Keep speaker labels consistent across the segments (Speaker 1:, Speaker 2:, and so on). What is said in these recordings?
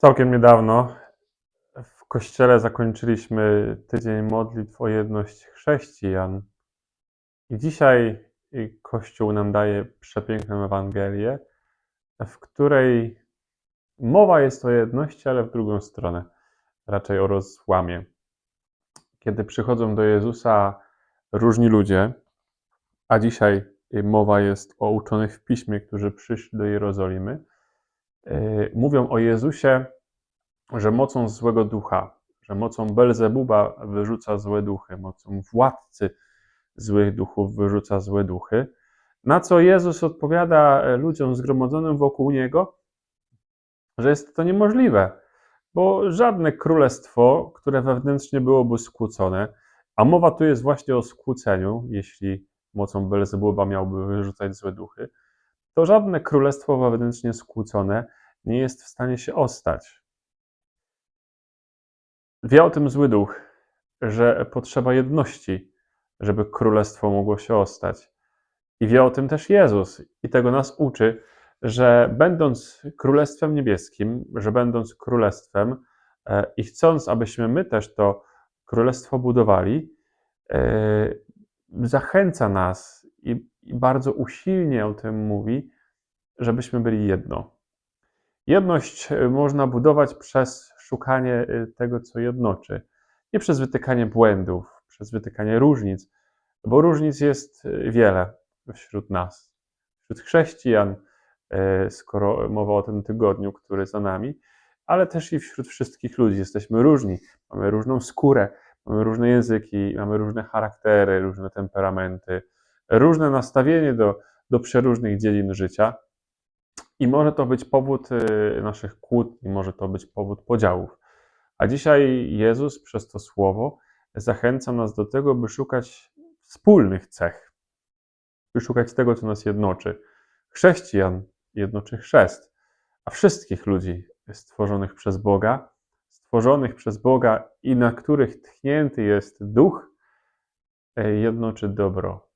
Speaker 1: Całkiem niedawno w kościele zakończyliśmy tydzień modlitw o jedność chrześcijan. I dzisiaj Kościół nam daje przepiękną Ewangelię, w której mowa jest o jedności, ale w drugą stronę, raczej o rozłamie. Kiedy przychodzą do Jezusa różni ludzie, a dzisiaj mowa jest o uczonych w piśmie, którzy przyszli do Jerozolimy, mówią o Jezusie, że mocą złego ducha, że mocą Belzebuba wyrzuca złe duchy, mocą władcy złych duchów wyrzuca złe duchy. Na co Jezus odpowiada e, ludziom zgromadzonym wokół niego, że jest to niemożliwe, bo żadne królestwo, które wewnętrznie byłoby skłócone, a mowa tu jest właśnie o skłóceniu, jeśli mocą Belzebuba miałby wyrzucać złe duchy, to żadne królestwo wewnętrznie skłócone nie jest w stanie się ostać. Wie o tym zły duch, że potrzeba jedności, żeby królestwo mogło się ostać. I wie o tym też Jezus, i tego nas uczy, że będąc królestwem niebieskim, że będąc królestwem e, i chcąc, abyśmy my też to królestwo budowali, e, zachęca nas i, i bardzo usilnie o tym mówi, żebyśmy byli jedno. Jedność e, można budować przez szukanie e, tego, co jednoczy, nie przez wytykanie błędów, przez wytykanie różnic, bo różnic jest e, wiele wśród nas, wśród chrześcijan, skoro mowa o tym tygodniu, który za nami, ale też i wśród wszystkich ludzi. Jesteśmy różni, mamy różną skórę, mamy różne języki, mamy różne charaktery, różne temperamenty, różne nastawienie do, do przeróżnych dziedzin życia. I może to być powód y, naszych kłótni, może to być powód podziałów. A dzisiaj Jezus przez to słowo zachęca nas do tego, by szukać wspólnych cech, by szukać tego, co nas jednoczy. Chrześcijan jednoczy chrzest, a wszystkich ludzi stworzonych przez Boga, stworzonych przez Boga i na których tchnięty jest duch, e, jednoczy dobro.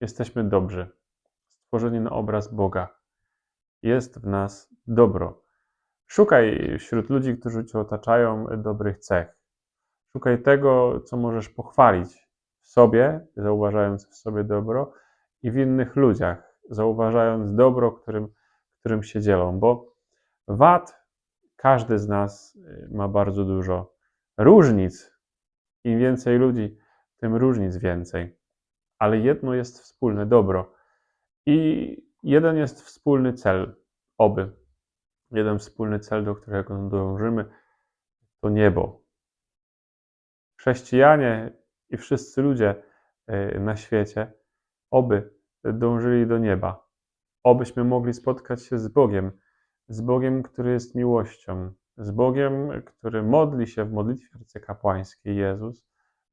Speaker 1: Jesteśmy dobrzy, stworzeni na obraz Boga jest w nas dobro. Szukaj wśród ludzi, którzy cię otaczają, dobrych cech. Szukaj tego, co możesz pochwalić w sobie, zauważając w sobie dobro, i w innych ludziach, zauważając dobro, którym, którym się dzielą, bo wad każdy z nas y, ma bardzo dużo. Różnic, im więcej ludzi, tym różnic więcej. Ale jedno jest wspólne dobro. I jeden jest wspólny cel, oby. Jeden wspólny cel, do którego dążymy, to niebo. Chrześcijanie i wszyscy ludzie y, na świecie, oby dążyli do nieba. Obyśmy mogli spotkać się z Bogiem, z Bogiem, który jest miłością, z Bogiem, który modli się w modlitwie arcykapłańskiej Jezus,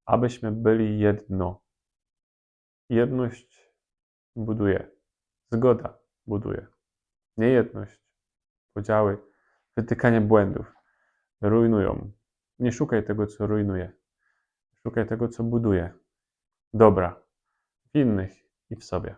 Speaker 1: abyśmy byli jedno. Jedność buduje. Zgoda buduje. Niejedność, podziały, wytykanie błędów rujnują. Nie szukaj tego, co rujnuje. Szukaj tego, co buduje. Dobra w innych i w sobie.